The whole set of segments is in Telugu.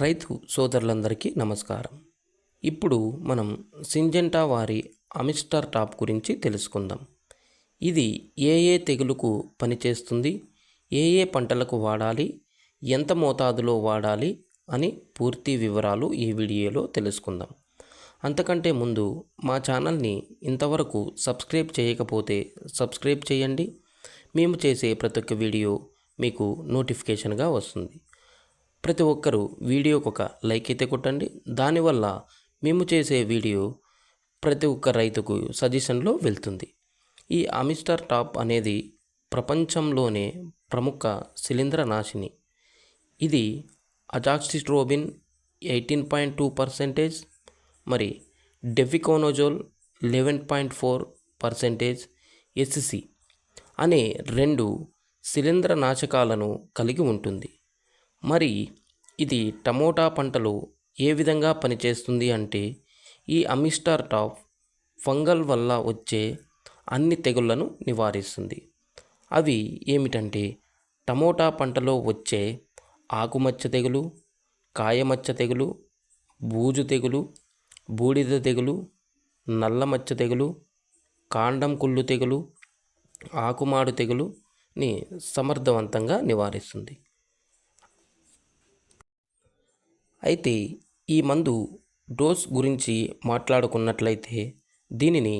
రైతు సోదరులందరికీ నమస్కారం. ఇప్పుడు మనం సింజెంటా వారి అమిస్టర్ టాప్ గురించి తెలుసుకుందాం. ఇది ఏ ఏ తెగులుకు పనిచేస్తుంది ఏ ఏ పంటలకు వాడాలి ఎంత మోతాదులో వాడాలి అని పూర్తి వివరాలు ఈ వీడియోలో తెలుసుకుందాం. అంతకంటే ముందు మా ఛానల్ని ఇంతవరకు సబ్స్క్రైబ్ చేయకపోతే సబ్స్క్రైబ్ చేయండి. మేము చేసే ప్రతి ఒక్క వీడియో మీకు నోటిఫికేషన్గా వస్తుంది. ప్రతి ఒక్కరూ వీడియోకి ఒక లైక్ అయితే కొట్టండి. దానివల్ల మేము చేసే వీడియో ప్రతి ఒక్క రైతుకు సజెషన్లో వెళ్తుంది. ఈ అమిస్టర్ టాప్ అనేది ప్రపంచంలోనే ప్రముఖ శిలీంద్ర నాశిని. ఇది azoxystrobin eighteen point two percentage మరి difenoconazole eleven point four percentage SC అనే రెండు శిలీంద్ర నాశకాలను కలిగి ఉంటుంది. మరి ఇది టమోటా పంటలో ఏ విధంగా పనిచేస్తుంది అంటే ఈ అమిస్టార్ టాప్ ఫంగల్ వల్ల వచ్చే అన్ని తెగుళ్ళను నివారిస్తుంది. అవి ఏమిటంటే టమోటా పంటలో వచ్చే ఆకుమచ్చ తెగులు కాయమచ్చ తెగులు బూజు తెగులు బూడిద తెగులు నల్లమచ్చ తెగులు కాండం కుళ్ళు తెగులు ఆకుమాడు తెగులుని సమర్థవంతంగా నివారిస్తుంది. అయితే ఈ మందు డోస్ గురించి మాట్లాడుకున్నట్లయితే దీనిని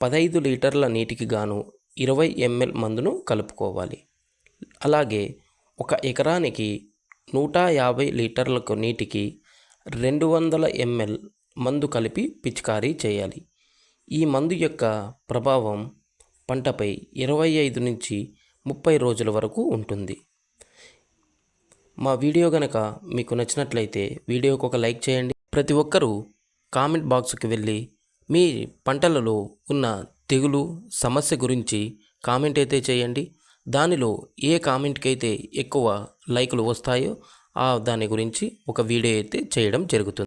పదహైదు లీటర్ల నీటికి గాను ఇరవై ఎంఎల్ మందును కలుపుకోవాలి. అలాగే ఒక ఎకరానికి నూట యాభై లీటర్లకు నీటికి రెండు వందల ఎంఎల్ మందు కలిపి పిచికారీ చేయాలి. ఈ మందు యొక్క ప్రభావం పంటపై ఇరవై ఐదు నుంచి ముప్పై రోజుల వరకు ఉంటుంది. మా వీడియో గనక మీకు నచ్చినట్లయితే వీడియోకు ఒక లైక్ చేయండి. ప్రతి ఒక్కరూ కామెంట్ బాక్స్కి వెళ్ళి మీ పంటలలో ఉన్న తెగులు సమస్య గురించి కామెంట్ అయితే చేయండి. దానిలో ఏ కామెంట్కి అయితే ఎక్కువ లైకులు వస్తాయో ఆ దాని గురించి ఒక వీడియో అయితే చేయడం జరుగుతుంది.